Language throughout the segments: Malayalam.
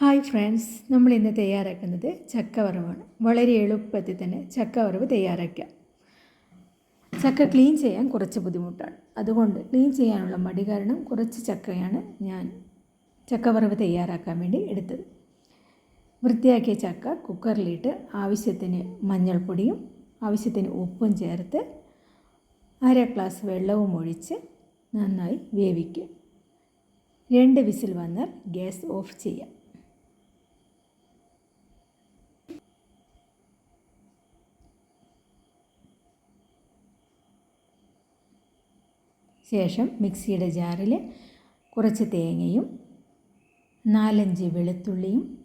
ഹായ് ഫ്രണ്ട്സ് നമ്മൾ ഇന്ന് തയ്യാറാക്കുന്നത് ചക്കവറവാണ്. വളരെ എളുപ്പത്തിൽ തന്നെ ചക്കവറവ് തയ്യാറാക്കാം ചക്ക ക്ലീൻ ചെയ്യാൻ കുറച്ച് ബുദ്ധിമുട്ടാണ്. അതുകൊണ്ട് ക്ലീൻ ചെയ്യാനുള്ള മടി കാരണം കുറച്ച് ചക്കയാണ് ഞാൻ ചക്കവറവ് തയ്യാറാക്കാൻ വേണ്ടി എടുത്തത്. വൃത്തിയാക്കിയ ചക്ക കുക്കറിലിട്ട് ആവശ്യത്തിന് മഞ്ഞൾപ്പൊടിയും ആവശ്യത്തിന് ഉപ്പും ചേർത്ത് അര ഗ്ലാസ് വെള്ളവും ഒഴിച്ച് നന്നായി വേവിക്കുക. രണ്ട് വിസിൽ വന്നാൽ ഗ്യാസ് ഓഫ് ചെയ്യാം. ശേഷം മിക്സിയുടെ ജാറിൽ കുറച്ച് തേങ്ങയും നാലഞ്ച് വെളുത്തുള്ളിയും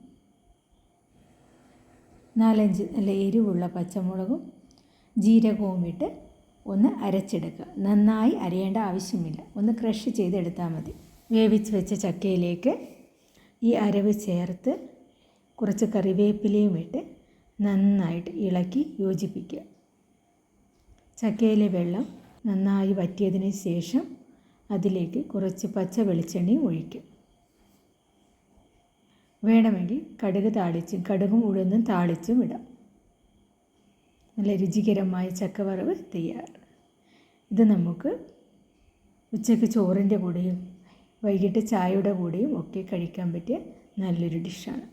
നാലഞ്ച് നല്ല എരിവുള്ള പച്ചമുളകും ജീരകവും ഇട്ട് ഒന്ന് അരച്ചെടുക്കുക. നന്നായി അരയേണ്ട ആവശ്യമില്ല. ഒന്ന് ക്രഷ് ചെയ്തെടുത്താൽ മതി. വേവിച്ച് വെച്ച ചക്കയിലേക്ക് ഈ അരവ് ചേർത്ത് കുറച്ച് കറിവേപ്പിലയും ഇട്ട് നന്നായിട്ട് ഇളക്കി യോജിപ്പിക്കുക. ചക്കയിലെ വെള്ളം നന്നായി വറ്റിയതിന് ശേഷം അതിലേക്ക് കുറച്ച് പച്ച വെളിച്ചെണ്ണയും ഒഴിക്കും. വേണമെങ്കിൽ കടുക് താളിച്ചും കടുകും ഉഴുന്നും താളിച്ചും ഇടാം. നല്ല രുചികരമായ ചക്കവറവ് തയ്യാർ. ഇത് നമുക്ക് ഉച്ചയ്ക്ക് ചോറിന്റെ കൂടെയും വൈകിട്ട് ചായയുടെ കൂടെയും ഒക്കെ കഴിക്കാൻ പറ്റിയ നല്ലൊരു ഡിഷാണ്